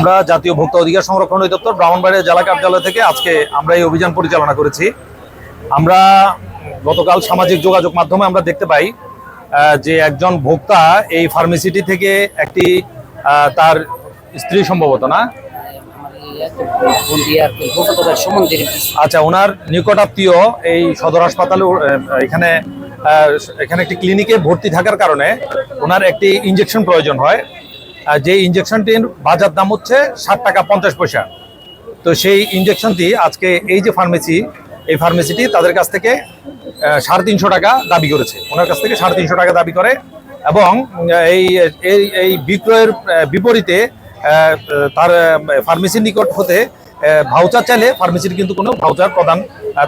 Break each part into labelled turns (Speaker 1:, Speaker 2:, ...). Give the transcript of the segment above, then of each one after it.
Speaker 1: আমরা জাতীয় ভোক্তা অধিকার সংরক্ষণ অধিদপ্তর ব্রাহ্মণবাড়িয়া জেলা কার্যালয় থেকে আজকে আমরা এই অভিযান পরিচালনা করেছি। আমরা গতকাল সামাজিক যোগাযোগ মাধ্যমে আমরা দেখতে পাই যে একজন ভোক্তা এই ফার্মেসিটি থেকে একটি তার স্ত্রী সম্ভবত না? আচ্ছা ওনার নিকটাত্মীয় এই সদর হাসপাতালে এখানে এখানে একটি ক্লিনিকে ভর্তি থাকার কারণে ওনার একটি ইঞ্জেকশন প্রয়োজন হয়। যে ইঞ্জেকশনটির বাজার দাম হচ্ছে ষাট টাকা পঞ্চাশ পয়সা। তো সেই ইঞ্জেকশনটি আজকে এই যে ফার্মেসি এই ফার্মেসিটি তাদের কাছ থেকে সাড়ে তিনশো টাকা দাবি করেছে। ওনার কাছ থেকে সাড়ে তিনশো টাকা দাবি করে এবং এই এই বিক্রয়ের বিপরীতে তার ফার্মেসির নিকট হতে ভাউচার চাইলে ফার্মেসির কিন্তু কোনো ভাউচার প্রদান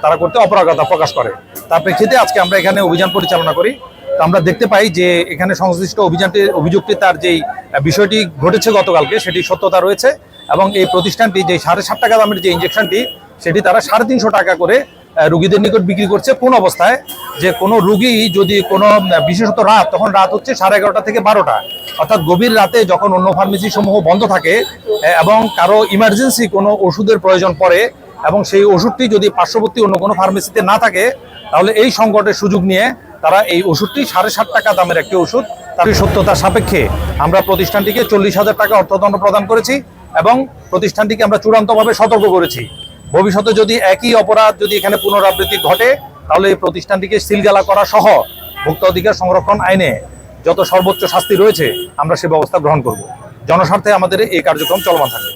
Speaker 1: তারা করতে অপরাগতা প্রকাশ করে। তার প্রেক্ষিতে আজকে আমরা এখানে অভিযান পরিচালনা করি। আমরা দেখতে পাই যে এখানে সংশ্লিষ্ট অভিযানটির অভিযোগটি তার যেই বিষয়টি ঘটেছে গতকালকে, সেটি সত্যতা রয়েছে এবং এই প্রতিষ্ঠানটি যে সাড়ে সাত টাকা দামের যে ইঞ্জেকশনটি সেটি তারা সাড়ে তিনশো টাকা করে রুগীদের নিকট বিক্রি করছে। কোন অবস্থায়? যে কোনো রুগী যদি কোনো বিশেষত রাত, তখন রাত হচ্ছে সাড়ে এগারোটা থেকে বারোটা। অর্থাৎ গভীর রাতে যখন অন্য ফার্মেসি সমূহ বন্ধ থাকে এবং কারও ইমার্জেন্সি কোনো ওষুধের প্রয়োজন পড়ে, এবং সেই ওষুধটি যদি পার্শ্ববর্তী অন্য কোনো ফার্মেসিতে না থাকে, তাহলে এই সংকটের সুযোগ নিয়ে তারা এই ওষুধটি সাড়ে সাত টাকা দামের একটি ওষুধ। তার সত্যতার সাপেক্ষে আমরা প্রতিষ্ঠানটিকে চল্লিশ হাজার টাকা অর্থদণ্ড প্রদান করেছি এবং প্রতিষ্ঠানটিকে আমরা চূড়ান্তভাবে সতর্ক করেছি। ভবিষ্যতে যদি একই অপরাধ যদি এখানে পুনরাবৃত্তি ঘটে, তাহলে এই প্রতিষ্ঠানটিকে সিলগালা করা সহ ভোক্তা অধিকার সংরক্ষণ আইনে যত সর্বোচ্চ শাস্তি রয়েছে, আমরা সে ব্যবস্থা গ্রহণ করব। জনস্বার্থে আমাদের এই কার্যক্রম চলমান থাকে